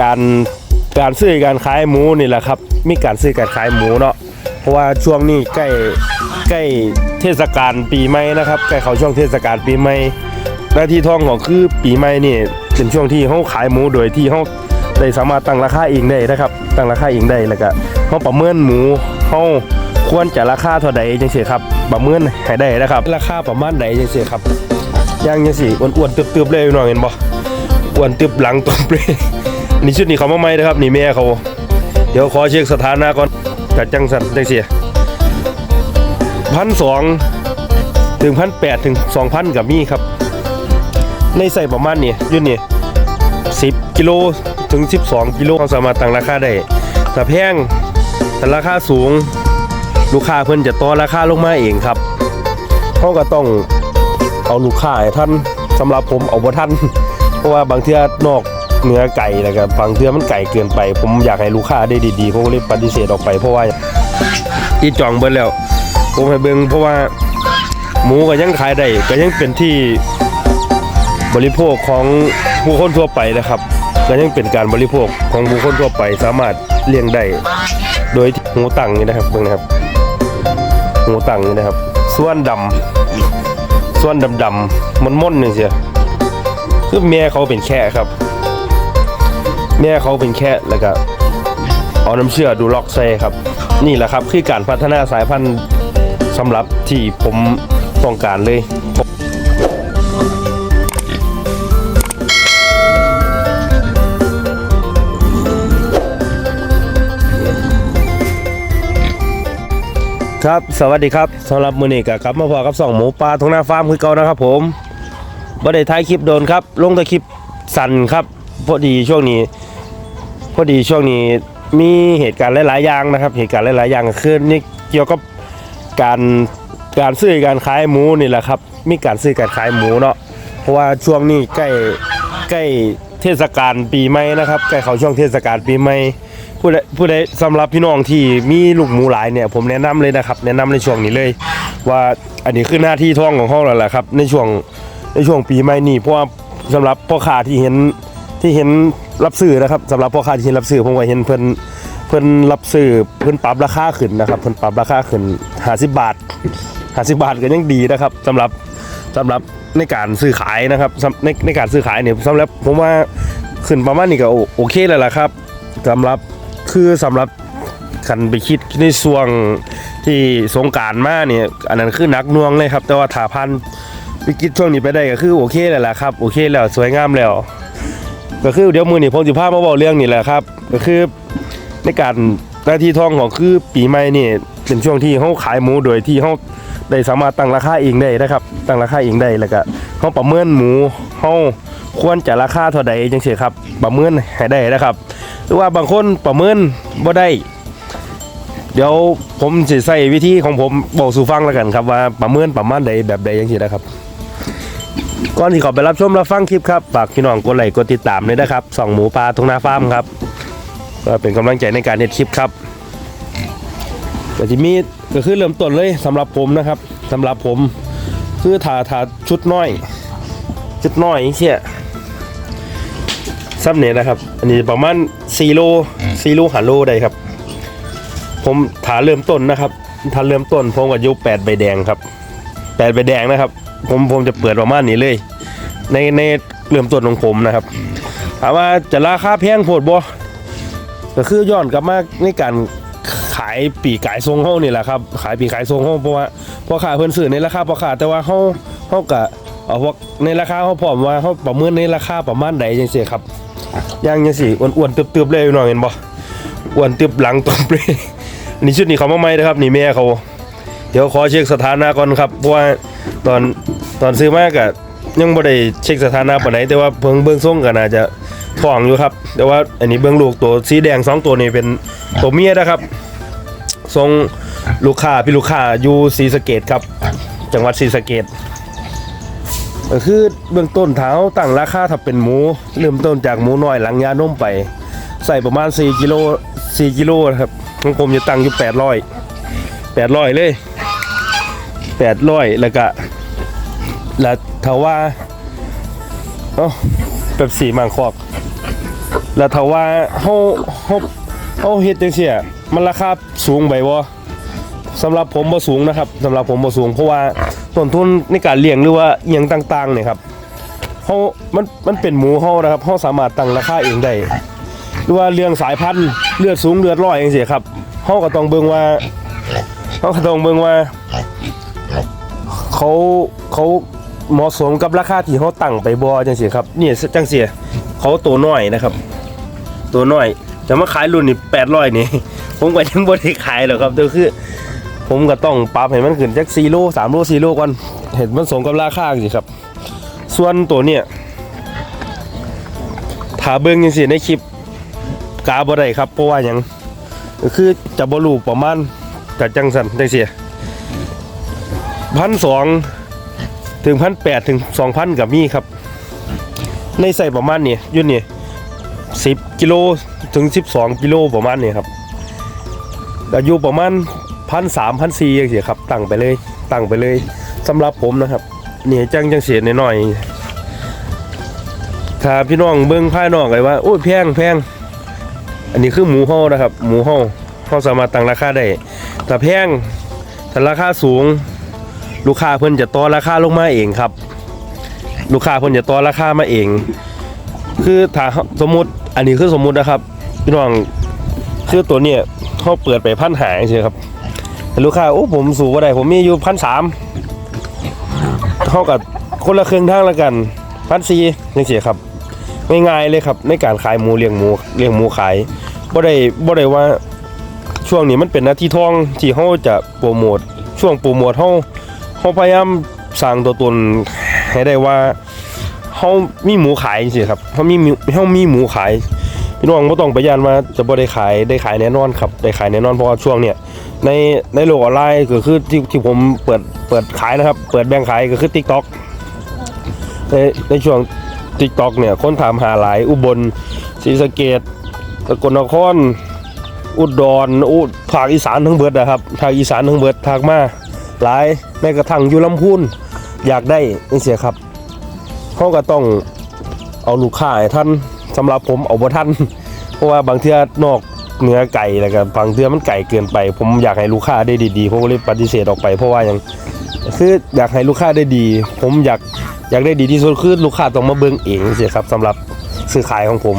การการซื้อการขายหมูนี่แหละครับ มีการซื้อการขายหมูเนาะเพราะว่าช่วงนี้ใกล้ใกล้เทศกาลปีใหม่นะครับใกล้เข้าช่วงเทศกาลปีใหม่หน้าที่ทองของคือปีใหม่นี่เป็นช่วงที่เขาขายหมูโดยที่เขาได้สามารถตั้งราคาเองได้นะครับ ตั้งราคาเองได้แล้วก็เขาประเมินหมูเขาควรจะราคาเท่าใดจังซี่ครับประเมินให้ได้นะครับ ราคาประมาณใดจังซี่ครับย่างจังซี่อ้วนๆตึบๆเลยพี่น้องเห็นบ่อ้วนตึบหลังตบเลย นี่ชุดนี้เขามาใหม่นะครับ นี่แม่เขา เดี๋ยวขอเช็คสถานะก่อนจัดจังสันจังเสียพันสองถึงพันแปดถึงสองพันกับมีครับ ในใส่ประมาณนี้ยุ่นนี่สิบกิโลถึงสิบสองกิโลเขาสามารถตั้งราคาได้แต่แพงแต่ราคาสูง ลูกค้าเพิ่นจะต่อราคาลงมาเองครับเขาก็ต้องเอาลูกค้าให้ท่านสำหรับผมเอาบ่ท่าน เพราะว่าบางเทื่อนอก เนื้อไก่แล้วก็บางเทื่อมันไก่เกินไป ผมอยากให้ลูกค้าได้ดีๆผมก็เลยปฏิเสธออกไปเพราะว่าที่จองเบิดแล้ว ผมให้เบิ่งเพราะว่าหมูก็ยังขายได้ก็ยังเป็นที่บริโภคของผู้คนทั่วไปนะครับก็ยังเป็นการบริโภคของผู้คนทั่วไปสามารถเลี้ยงได้โดยที่หูตังนี่นะครับเบิ่งนะครับหูตังนี่นะครับ ส่วนดำส่วนดำๆมันม่นๆนี่เสียคือแม่เขาเป็นแค่ครับ แม่เขาเป็นแค่แล้วก็เอาน้ำเชื่อดูล็อกเซ่ครับ นี่แหละครับคือการพัฒนาสายพันธุ์สำหรับที่ผมต้องการเลยครับสวัสดีครับสำหรับมือนี้ก็กลับมาพอกับสองหมูปลาทงหน้าฟาร์มคือเก่านะครับผมบ่ได้ถ่ายคลิปโดนครับ ลงแต่คลิปสั้นครับพอดีช่วงนี้ อดีช่วงนี้มีเหตุการณ์หลายๆอย่างนะครับ เหตุการณ์หลายๆอย่างคือนี่เกี่ยวกับการการซื้อการขายหมูนี่แหละครับ มีการซื้อการขายหมูเนาะเพราะว่าช่วงนี้ใกล้ใกล้เทศกาลปีใหม่นะครับใกล้เข้าช่วงเทศกาลปีใหม่ผู้ใดผู้ใดสำหรับพี่น้องที่มีลูกหมูหลายเนี่ยผมแนะนำเลยนะครับ แนะนำในช่วงนี้เลย ว่าอันนี้คือหน้าที่ท่องของเขาแล้วแหละครับ ในช่วงในช่วงปีใหม่นี้เพราะว่าสำหรับพ่อค้าที่เห็น ที่เห็นรับซื้อนะครับสำหรับพ่อค้าที่เห็นรับซื้อผมก็เห็นเพิ่นเพิ่นรับซื้อเพิ่นปรับราคาขึ้นนะครับเพิ่นปรับราคาขึ้น50 บาท 50 บาทก็ยังดีนะครับสำหรับสำหรับในการซื้อขายนะครับในในการซื้อขายเนี่ยสำหรับผมว่าขึ้นประมาณนี้ก็โอเคแล้วล่ะครับสำหรับคือสำหรับคันไปคิดในช่วงที่สงการมาเนี่ยอันนั้นคือนักน่วงเลยครับ แต่ว่าถาพันวิกฤตช่วงนี้ไปได้ก็คือโอเคแล้วล่ะครับโอเคแล้วสวยงามแล้ว ก็คือเดี๋ยวมือนี่ผมจะพามาบอกเรื่องนี่แหละครับ ก็คือในการหน้าที่ท่องของคือปีใหม่นี่เป็นช่วงที่เขาขายหมูโดยที่เขาได้สามารถตั้งราคาเองได้นะครับ ตั้งราคาเองได้แล้วก็เขาประเมินหมูเขาควรจะราคาเท่าใดจังซี่ครับ ประเมินให้ได้นะครับ หรือว่าบางคนประเมินบ่ได้ เดี๋ยวผมจะใส่วิธีของผมบอกสู่ฟังแล้วกันครับว่าประเมินประมาณใดแบบใดจังซี่นะครับ ก่อนที่เขอไปรับชมรับฟังคลิปครับฝากพี่น้องกดไลค์กดติดตามเลยนะครับส่องหมูปลาทงนาฟาร์มครับ ก็เป็นกำลังใจในการเฮ็ดคลิปครับก็จะมีก็คือเริ่มต้นเลยสำหรับผมนะครับสำหรับผมคือถาถาชุดน้อย ชุดน้อยเชี่ยซับเนี่ยนะครับ อันนี้ประมาณ4โล4โลหาโลได้ครับ ผมถาเริ่มต้นนะครับถาเริ่มต้นผมกับยุ8ใบแดงครับแปดใบแดงนะครับ ผมผมจะเปิดประมาณนี้เลย ในในเริ่มต้นของผมนะครับถามว่าจะราคาแพงโพดบ่ก็คือย้อนกลับมาในการขายปีกขายทรงเฮานี่แหละครับขายปีกขายทรงเฮาเพราะว่าพอค้าเพิ่นซื้อในราคาพอค้าแต่ว่าเฮาเฮาก็เอาพวกในราคาเฮาพร้อมว่าเฮาประเมินในราคาประมาณใดจังซี่ครับย่างจังซี่อ้วนๆตึบๆเลยพี่องเห็นบ่อ้วนตึบหลังตบเลยนนี้ชุดนี้เขามาใหม่นะครับ นี่แม่เขา เดี๋ยวขอเช็คสถานะก่อนครับเพราะว่า ตอนตอนซื้อมากะยังบ่ได้เช็คสถานะปานไหนแต่ว่าเพิ่งเบื้องส่งก็น่าจะท้องอยู่ครับ แต่ว่าอันนี้เบื้องลูกตัวสีแดงสองตัวนี้เป็นตัวเมียนะครับส่งลูกค้าพี่ลูกค้าอยู่ศรีสะเกดครับ จังหวัดศรีสะเกดก็คือเบื้องต้นเท้าตั้งราคาถ้าเป็นหมู เริ่มต้นจากหมูน้อยหลังยานุ่มไป ใส่ประมาณ 4กิโล4กิโลครับของผมจะตั้งอยู่800 800 เลย แปดร้อยแล้วก็แล้วถ้าว่าเอ้าแบบสีมังคอกแล้วถ้าว่าเฮาเฮาเฮาเฮ็ดจังซี่มันราคาสูงไปบ่สำหรับผมบ่สูงนะครับสำหรับผมบ่สูงเพราะว่าต้นทุนในการเลี้ยงหรือว่าเอหยังต่างๆเนี่ยครับเฮามันมันเป็นหมูเฮานะครับเฮาสามารถตั้งราคาเองได้หรือว่าเรื่องสายพันธุ์เลือดสูงเลือดร้อยจังซี่ครับเฮาก็ต้องเบิ่งว่าเฮาก็ต้องเบิ่งว่า เขาเขาเหมาะสมกับราคาที่เขาตั้งไปบอจังสีครับนี่จังสีเขาตัวน้อยนะครับ ตัวน้อยจะมาขายรุ่นนี่แปดร้อยนี่ผมก็ยังบ่ได้ขายหรอกครับแต่คือ ผมก็ต้องปรับให้มันขึ้นจากสี่โลสามโลสี่โลก่อนเห็นมันสมกับราคาสิครับ ส่วนตัวเนี่ยถ้าเบิ่งจังซี่ในคลิปกาบ่ได้ครับเพราะว่ายังคือจะบ่รู้ประมาณกะจังสันจังซี่ พันสองถึงพันแปดถึงสองพันกับมีครับ ในใส่ประมาณนี้ยุ่นนี่สิบกิโลถึงสิบสองกิโลประมาณนี้ครับอายุประมาณพันสามพันสี่อย่างเสียครับตั้งไปเลยตั้งไปเลยสำหรับผมนะครับเนี่ยจังจังเสียหน่อยถ้าพี่น้องเบิ้งภายนอกเลยว่าโอ้ยแพงแพงอันนี้คือหมูห่อนะครับ หมูห่อเขาสามารถตั้งราคาได้ถ้าแพงถ้าราคาสูง ลูกค้าเพิ่นจะต่อราคาลงมาเองครับ ลูกค้าเพิ่นจะต่อราคามาเอง คือถ้าสมมติอันนี้คือสมมุตินะครับพี่น้องคือตัวเนี้ยเขาเปิดไปพันหายใช่ครับแต่ลูกค้าโอ้ผมสูงว่าได้ผมมีอยู่พันสามเท่ากับคนละครึ่งทางละกันพันสี่ยังเสียครับง่ายๆเลยครับ ในการขายหมูเลี้ยงหมูเลี้ยงหมูขายบ่ได้บ่ได้ว่าช่วงนี้มันเป็นหน้าที่ทองที่เขาจะโปรโมทช่วงโปรโมทเขา เขาพยายามสร้างตัวตนให้ได้ว่าเขามีหมูขายจริงๆครับเขามีหมูเขามีหมูขายพี่น้องไม่ต้องไปยานว่าจะบ่ได้ขายได้ขายแน่นอนครับได้ขายแน่นอนเพราะว่าช่วงเนี้ยในในโลกออนไลน์ก็คือที่ที่ผมเปิดเปิดขายนะครับ เปิดแบ่งขายก็คือ TikTok ในในช่วง TikTok เนี่ยคนถามหาหลายอุบลศรีสะเกษสกลนครอุดรอุภาคอีสานทั้งเบิดนะครับภาคอีสานทั้งเบิดทากมา หลายแม้กระทั่งอยู่ลำพูนอยากได้นี่เสียครับเขาก็ต้องเอาลูกค้าให้ท่านสำหรับผมเอาบ่ท่านเพราะว่าบางเทื่อนอกเนื้อไก่แล้วก็บางเทื่อมันไก่เกินไป ผมอยากให้ลูกค้าได้ดีๆผมก็เลยปฏิเสธออกไป เพราะว่าย่างคืออยากให้ลูกค้าได้ดี ผมอยากอยากได้ดีที่สุดคือลูกค้าต้องมาเบิ่งเองเสียครับสำหรับซื้อขายของผม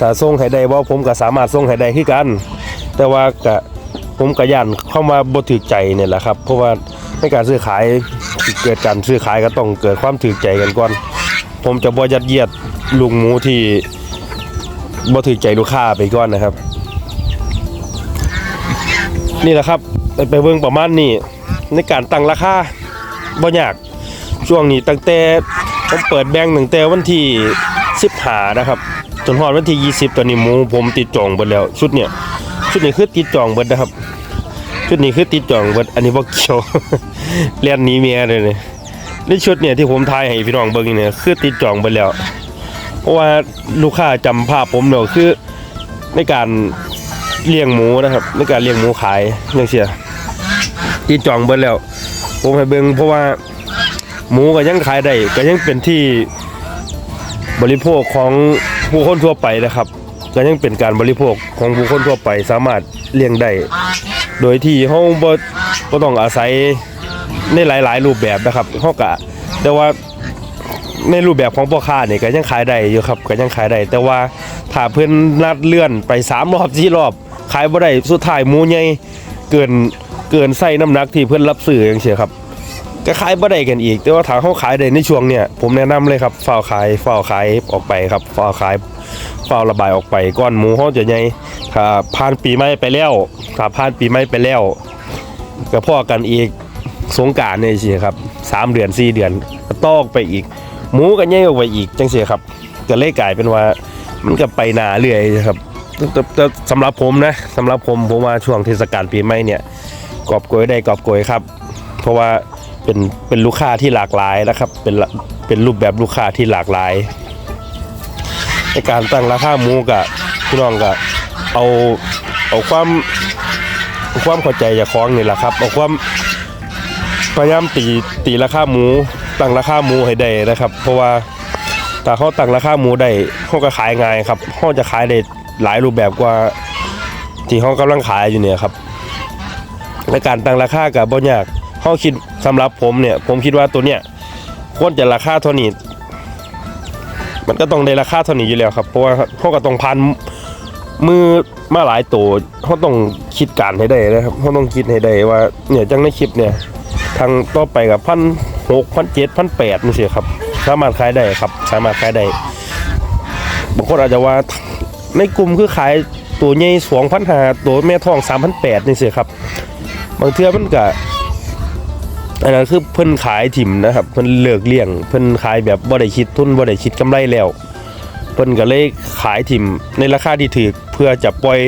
ถ้าส่งให้ได้ว่าผมก็สามารถส่งให้ได้คือกัน แต่ว่าก็ ผมก็ย่านเข้ามาบ่ถือใจเนี่ยแหละครับ เพราะว่าในการซื้อขายเกิดการซื้อขายก็ต้องเกิดความถือใจกันก่อน ผมจะบ่ยัดเยียดลุงหมูที่บ่ถือใจลูกค้าไปก่อนนะครับ นี่แหละครับไปเบิ่งประมาณนี้ในการตั้งราคาบ่ยากช่วงนี้ตั้งแต่ผมเปิดแบงค์ตั้งแต่วันที่15นะครับ จนฮอดวันที่ 20 ตอนนี้หมูผมติดจองเบิดแล้วชุดเนี่ย ชุดนี้คือติดจองเบิดนะครับ ชุดนี้คือติดจองเบิดอันนี้บ่เกี่ยวเรียนหนี้เมียเลยเนี่ยในชุดเนี่ยที่ผมถ่ายให้พี่น้องเบิ่งเนี่ยคือติดจองเบิดแล้ว เพราะว่าลูกค้าจำภาพผมเนาะคือในการเลี้ยงหมูนะครับ ในการเลี้ยงหมูขายจังซี่ติดจองเบิดแล้ว ผมให้เบิ่งเพราะว่าหมูก็ยังขายได้ก็ยังเป็นที่บริโภคของผู้คนทั่วไปนะครับ ก็ยังเป็นการบริโภคของผู้คนทั่วไปสามารถเลี้ยงได้ โดยที่เฮาบ่บ่ต้องอาศัยในหลาย ๆ รูปแบบนะครับเฮาก็แต่ว่าในรูปแบบของพ่อค้าเนี่ยก็ยังขายได้อยู่ครับก็ยังขายได้แต่ว่าถ้าเพิ่อนนัดเลื่อนไป3รอบ4รอบ ขายบ่ได้สุดท้ายหมูใหญ่เกินเกินไส้น้ำหนักที่เพิ่อนรับซื้อจังซี่ครับก็ขายบ่ได้กันอีก แต่ว่าถ้าเขาขายได้ในช่วงเนี้ยผมแนะนำเลยครับฝ้าวขายฝ้าวขายออกไปครับฝ้าวขาย ฝ้าวระบายออกไปก้อนหมูเขาจะใหญ่ถ้าผ่านปีใหม่ไปแล้วถ้าผ่านปีใหม่ไปแล้วก็พอกันอีกสงการนี่สิครับสามเดือนสี่เดือนก็ตอกไปอีก หมูก็ใหญ่ออกไปอีกจังซี่ครับก็เลยกลายเป็นว่ามันก็ไปนาเรื่อยครับแต่สำหรับผมนะสำหรับผมผมว่าช่วงเทศกาลปีใหม่เนี่ยกอบโกยได้กอบโกยครับ เพราะว่าเป็นเป็นลูกค้าที่หลากหลายนะครับเป็นเป็นรูปแบบลูกค้าที่หลากหลาย ในการตั้งราคาหมูกับพี่น้องก็เอาเอาความความเข้าใจจากของนี่แหละครับเอาความพยายามตีตีราคาหมูตั้งราคาหมูให้ได้นะครับ เพราะว่าแต่เขาตั้งราคาหมูได้เขาก็ขายง่ายครับเขาจะขายได้หลายรูปแบบกว่าที่เขากำลังขายอยู่เนี่ยครับและการตั้งราคากับบ่ยากเขาคิดสำหรับผมเนี่ย ผมคิดว่าตัวเนี้ยควรจะราคาเท่านี้ มันก็ต้องได้ราคาเท่านี้อยู่แล้วครับ เพราะว่าเขาก็ต้องพันมือมาหลายตัวเขาต้องคิดการให้ได้นะครับเขาต้องคิดให้ได้ว่าเนี่ยจังในคลิปเนี่ยทางต่อไปกับพันหกพันเจ็ดพันแปดนี่สิครับ สามารถขายได้ครับ สามารถขายได้บางคนอาจจะว่าในกลุ่มคือขายตัวใหญ่สองพันหาตัวแม่ทองสามพันแปดนี่สิครับ บางเทื่อมันก็ อันนั้นคือเพิ่นขายถิ่มนะครับ เพิ่นเลิกเลี้ยง เพิ่นขายแบบบ่ได้คิดทุนบ่ได้คิดกำไรแล้ว เพิ่นก็เลยขายถิ่มในราคาที่ถูกเพื่อจะปล่อย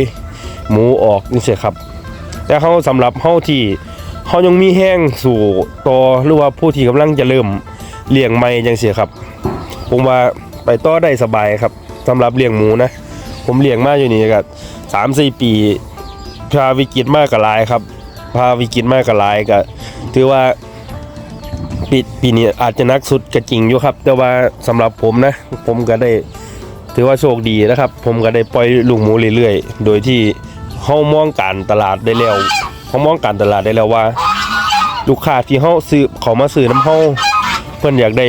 หมูออกนี่สิครับ แต่เขาสำหรับเฮาที่เขายังมีแห้งสู่ต่อหรือว่าผู้ที่กำลังจะเริ่มเลี้ยงใหม่จังซี่ครับ ผมว่าไปต่อได้สบายครับสำหรับเลี้ยงหมูนะ ผมเลี้ยงมาอยู่นี่ก็สามสี่ปีพาวิกฤตมากกับหลายครับ พาวิกฤตมากกับหลายก็ถือว่าปีปีนี้อาจจะนักสุดก็จริงอยู่ครับ แต่ว่าสำหรับผมนะ ผมก็ได้ถือว่าโชคดีนะครับ ผมก็ได้ปล่อยลูกหมูเรื่อยๆ โดยที่เฮามองการตลาดได้แล้วเฮามองการตลาดได้แล้วว่า ลูกค้าที่เฮาซื้อเขามาซื้อน้ำเฮาเพิ่อนอยากได้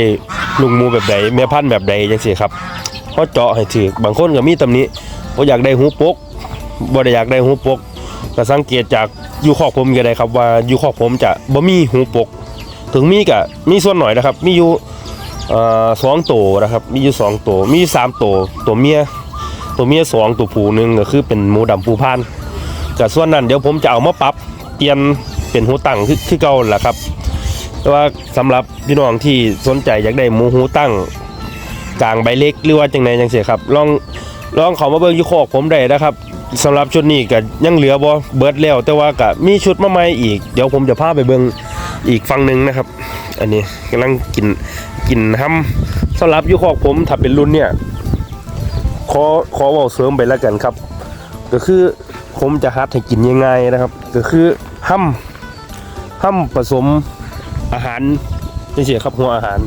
ลูกหมูแบบใดแม่พันธุ์แบบใดจังซี่ครับเฮาเจาะให้ถือบางคนก็มีตำหนิบ่อยากได้หูปกบ่ได้อยากได้หูปก ก็สังเกตจากอยู่คอกผมก็ได้ครับว่าอยู่คอกผมจะบ่มีหูปก ถึงมีก็มีส่วนหน่อยนะครับ มีอยู่สองตัวนะครับ มีอยู่สองตัวมีสามตัวตัวเมียตัวเมียสองตัวผู้หนึ่งก็คือเป็นหมูดำผู้พานกับส่วนนั้นเดี๋ยวผมจะเอามาปรับเปลี่ยนเป็นหูตั้งคือคือเก่าแหละครับแต่ว่าสำหรับพี่น้องที่สนใจอยากได้หมูหูตั้งกลางใบเล็กหรือว่าจังไหนจังเสียครับลองลองเขามาเบิ่งอยู่โคอกผมได้นะครับ สำหรับชุดนี้ก็ยังเหลือบ่เบิร์ดแล้วแต่ว่าก็มีชุดมาใหม่อีก เดี๋ยวผมจะพาไปเบิ่งอีกฝั่งหนึ่งนะครับ อันนี้กำลังกินกินห้ำสำหรับยุคอกผมถ้าเป็นรุ่นเนี่ยขอขอเว่าเสริมไปแล้วกันครับ ก็คือผมจะฮัดให้กินยังไงนะครับ ก็คือห้ำห้ำผสมอาหารเสียครับหัวอาหาร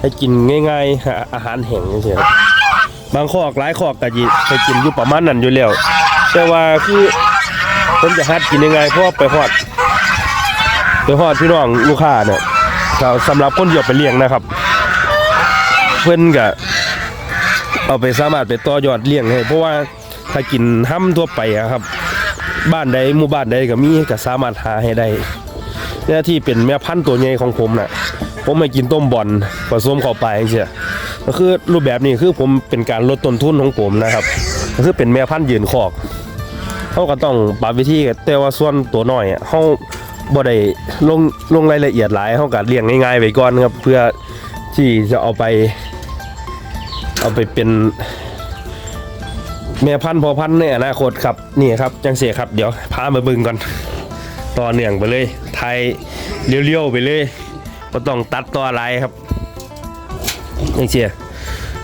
ให้กินง่ายๆอาหารแห้งเสียครับางคอกหลายคอกก็จะให้กินอยู่ประมาณนั้นอยู่แล้ว แต่ว่าคือผมจะฮัดกินยังไงเพราะว่าไปฮอดไปฮอดพี่น้องลูกค้าเนี่ยสำหรับคนที่เอาไปเลี้ยงนะครับ เพิ่อนก็เอาไปสามารถไปต่อยอดเลี้ยงให้เพราะว่าถ้ากินห้ำทั่วไปอะครับ บ้านใดหมู่บ้านใดก็มีก็สามารถหาให้ได้เนี่ยที่เป็นแม่พันธุ์ตัวใหญ่ของผมน่ะ ผมไม่กินต้มบอลผสมเข้าไปเช่ยก็คือรูปแบบนี้คือผมเป็นการลดต้นทุนของผมนะครับก็คือเป็นแม่พันธุ์ยืนคอก เขาก็ต้องปรับวิธีกันแต่ว่าส่วนตัวน้อยอะเขาบ่ได้ลงลงรายละเอียดหลายเฮาก็เลี้ยงง่ายๆไว้ก่อนครับ เพื่อที่จะเอาไป เอาไปเป็นแม่พันธุ์พอพันธุ์ในอนาคตครับนี่ครับจังเสียครับเดี๋ยวพามาบิ่งก่อนต่อเนื่องไปเลยไทยเลี้ยวๆไปเลยบ่ต้องตัดต่ออะไรครับจังเสีย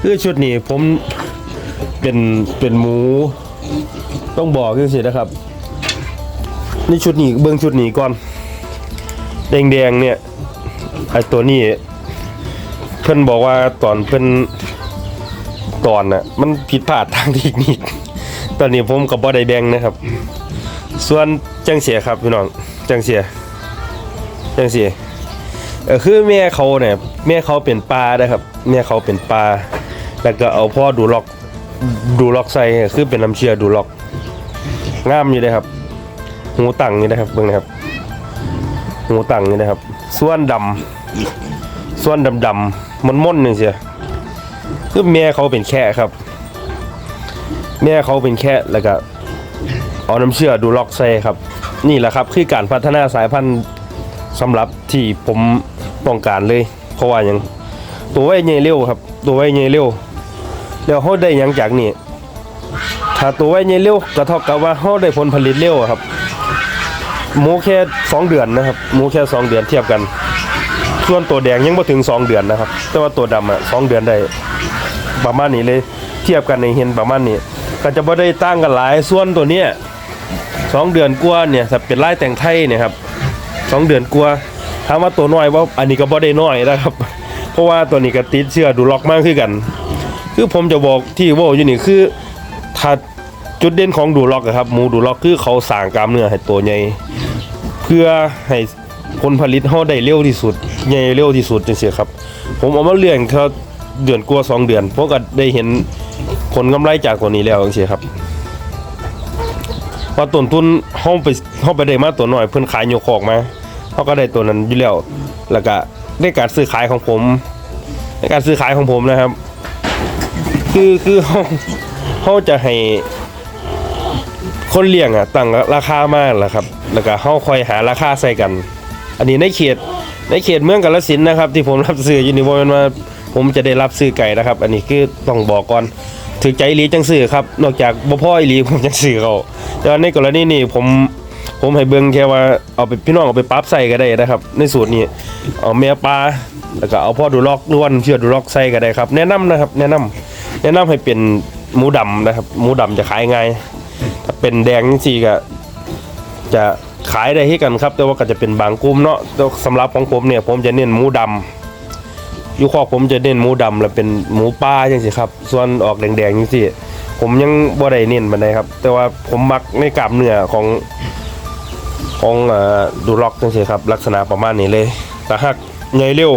คือชุดนี้ผมเป็นเป็นหมู ต้องบอกจังซี่นะครับ นี่ชุดนี้เบื้องชุดนี้ก่อนแดงๆเนี่ยไอตัวนี้เพิ่อนบอกว่าตอนเพิ่อนตอนน่ะมันผิดพลาดทางเทคนิคตอนนี้ผมกับบ่ได้แบ่งนะครับ ส่วนจังเสียครับพี่น้องจังเสียจังเสียเออคือแม่เขาเนี่ยแม่เขาเป็นปลานะครับแม่เขาเป็นปลาแล้วก็เอาพ่อดูล็อกดูล็อกใส่คือเป็นน้ำเชื่อดูล็อก งามอยู่เลยครับ หูตังนี่นะครับเบิ่งนะครับ หูตังนี่นะครับ ส่วนดำส่วนดำดำๆมันม่นนึงเสียคือแม่เขาเป็นแค่ครับ แม่เขาเป็นแค่แล้วก็เอาน้ำเชื่อดูล็อกใส่ครับ นี่แหละครับ คือการพัฒนาสายพันธุ์สำหรับที่ผมต้องการเลย เพราะว่าหยังตัวไว้ใหญ่เร็วครับ ตัวไว้ใหญ่เร็วแล้วเขาได้ยังจากนี่ ถ้าตัวไว้ใหญ่เร็วก็เท่ากับว่าเขาได้ผลผลิตเร็วครับหมูแค่สองเดือนนะครับหมูแค่สองเดือนเทียบกัน ส่วนตัวแดงยังไม่ถึงสองเดือนนะครับ แต่ว่าตัวดำอะสองเดือนได้ประมาณนี้เลยเทียบกันในเห็นประมาณนี้ ก็จะไม่ได้ตั้งกันหลายส่วนตัวเนี้ยสองเดือนกว่าเนี่ยถ้าเป็นไล่แต่งไทยเนี่ยครับสองเดือนกว่าถามว่าตัวน้อยว่าอันนี้ก็บ่ได้น้อยนะครับ เพราะว่าตัวนี้ก็ติดเชื้อดูล็อกมากขึ้นกัน คือผมจะบอกที่ว่าอยู่นี่คือ ถ้าจุดเด่นของดูล็อกอะครับหมูดูล็อกคือเขาสร้างกล้ามเนื้อให้ตัวใหญ่เพื่อให้ผลผลิตเฮาได้เร็วที่สุดใหญ่เร็วที่สุดจังซี่ครับ ผมเอามาเลี้ยงเขาเดือนกว่าสองเดือนผมก็ได้เห็นผลกำไรจากตัวนี้แล้วจังซี่ครับว่าต้นทุนเฮาไปเฮาไปได้มาตัวหน้อยเพิ่นขายโยกคอกมาเฮาก็ได้ตัวนั้นอยู่แล้วแล้วก็ในการซื้อขายของผมในการซื้อขายของผมนะครับ คือคือเขา เขาจะให้คนเลี้ยงอะตั้งราคามากแหละครับ แล้วก็เขาคอยหาราคาใส่กัน อันนี้ในเขตในเขตเมืองกาฬสินนะครับ ที่ผมรับซื้ออยู่นี่บ่แม่นว่าผมจะได้รับซื้อไก่นะครับ อันนี้คือต้องบอกก่อนถือใจอีหลีจังซื้อครับ นอกจากบ่พ่ออีหลีผมจังซื้อเขาแต่ว่าในกรณีนี้ผมผมให้เบิ่งแค่ว่าเอาไปพี่น้องเอาไปปรับใส่ก็ได้นะครับ ในสูตรนี้เอาแม่ปลาแล้วก็เอาพ่อดูล็อกล้วนเชือดูล็อกใส่ก็ได้ครับ แนะนำนะครับ แนะนำแนะนำให้เป็น หมูดำนะครับหมูดำจะขายง่าย ถ้าเป็นแดงนี่สิก็จะขายได้ให้กันครับ แต่ว่าก็จะเป็นบางกลุ่มเนาะแต่สำหรับของผมเนี่ย ผมจะเน้นหมูดำอยู่คอผมจะเน้นหมูดำแล้วเป็นหมูป่าจังสิครับ ส่วนออกแดงๆจังสิผมยังบ่ได้เน้นมันได้ครับ แต่ว่าผมมักในกล้ามเนื้อของของอดูล็อกจังสิครับ ลักษณะประมาณนี้เลยแต่หักใหญ่เร็ว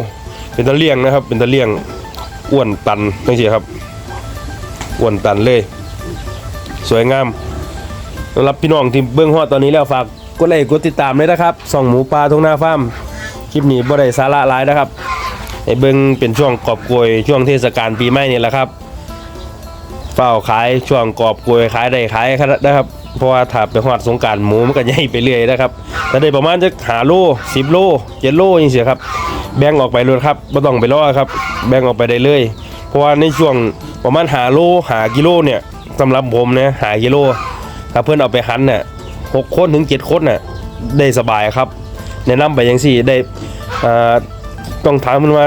เป็นตะเลี่ยงนะครับ เป็นตะเลี่ยงอ้วนตันจังสิครับ อ้วนตันเลย สวยงามสำหรับพี่น้องที่เบื้องฮอดตอนนี้แล้วฝากกดไลค์กดติดตามเลยนะครับส่องหมูปลาทงหน้าฟาร์มคลิปนี้บ่ได้สาระหลายนะครับให้เบิ่งเป็นช่วงกอบกลวยช่วงเทศกาลปีใหม่นี่แหละครับเฝ้าขายช่วงกอบกลวยขายได้ขายนะครับเพราะว่าถ้าไปฮอดสงการหมูมันก็ใหญ่ไปเรื่อยนะครับแต่ได้ประมาณจะหาโล10โล7โลจังซี่ครับ แบ่งออกไปเลยครับบ่ต้องไปรอครับ แบ่งออกไปได้เลย เพราะว่าในช่วงประมาณหาโลหากิโลเนี่ยสำหรับผมนะหากิโลถ้าเพื่อนเอาไปหันเนี่ยหกคนถึงเจ็ดคนน่ะได้สบายครับแนะนำไปยังสี่ได้อ่าต้องถามมันว่า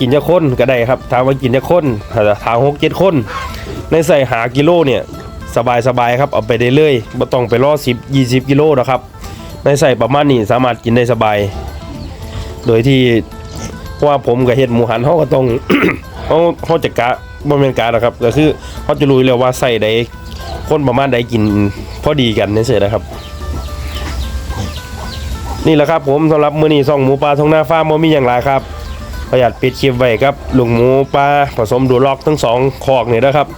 กินจะคนก็ได้ครับ ถามว่ากินจะคนถ้าถามหกเจ็ดคนในใส่หากิโลเนี่ยสบายสบายครับเอาไปได้เลยไม่ต้องไปรอสิบยี่สิบกิโลนะครับในใส่ประมาณนี้สามารถกินได้สบาย โดยที่เพราะว่าผมกับเห็ดหมูหันเขาก็ต้อง เขาเขาจะกะบ่แม่นกะนะครับก็คือเขาจะรู้เลยว่าใส่ใดคนประมาณใดกินพอดีกันนี่เสียนะครับ นี่แหละครับผมสำหรับมื้อนี้ซ่องหมูปลาทงหน้าฟ้ามบ่มีอย่างไรครับ ประหยัดปิดคลิปไว้ครับลุงหมูปลาผสมดูล็อกทั้งสองคอกนี่นะครับ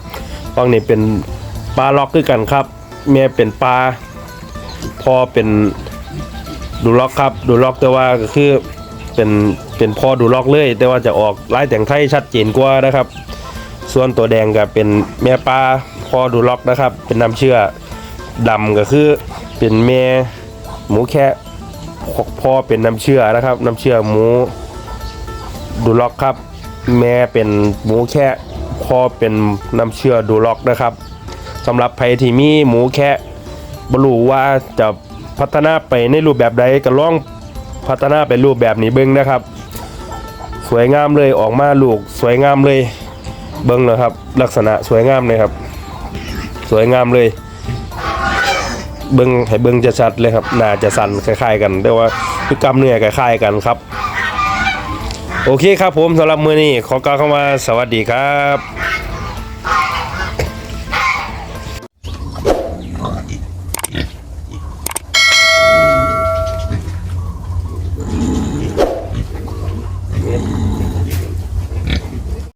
คอกนี่เป็นปลาล็อกคือกันครับแม่เป็นปลาพอเป็นดูล็อกครับ ดูล็อกแต่ว่าก็คือ เป็นเป็นพ่อดูล็อกเลย แต่ว่าจะออกลายแต่งไทยชัดเจนกว่านะครับ ส่วนตัวแดงก็เป็นแม่ปลาพอดูล็อกนะครับ เป็นน้ำเชื่อดำก็คือเป็นแม่หมูแค่พ่อเป็นน้ำเชื่อนะครับ น้ำเชื่อหมูดูล็อกครับ แม่เป็นหมูแค่พ่อเป็นน้ำเชื่อดูล็อกนะครับสำหรับไผที่มีหมูแค่บรูว่าจะพัฒนาไปในรูปแบบใดก็ลอง พัฒนาเป็นรูปแบบนี้เบิ้งนะครับ สวยงามเลยออกมาลูกสวยงามเลย เบิ้งนะครับ ลักษณะสวยงามเลยครับ สวยงามเลย เบิ้งให้เบิ้งจะชัดเลยครับน่าจะสั่นคล้ายๆ กันแต่ว่าพฤติกรรมเนี่ยคล้ายๆกันครับ โอเคครับผมสำหรับมือนี้ขอกล่าวคำว่าสวัสดีครับ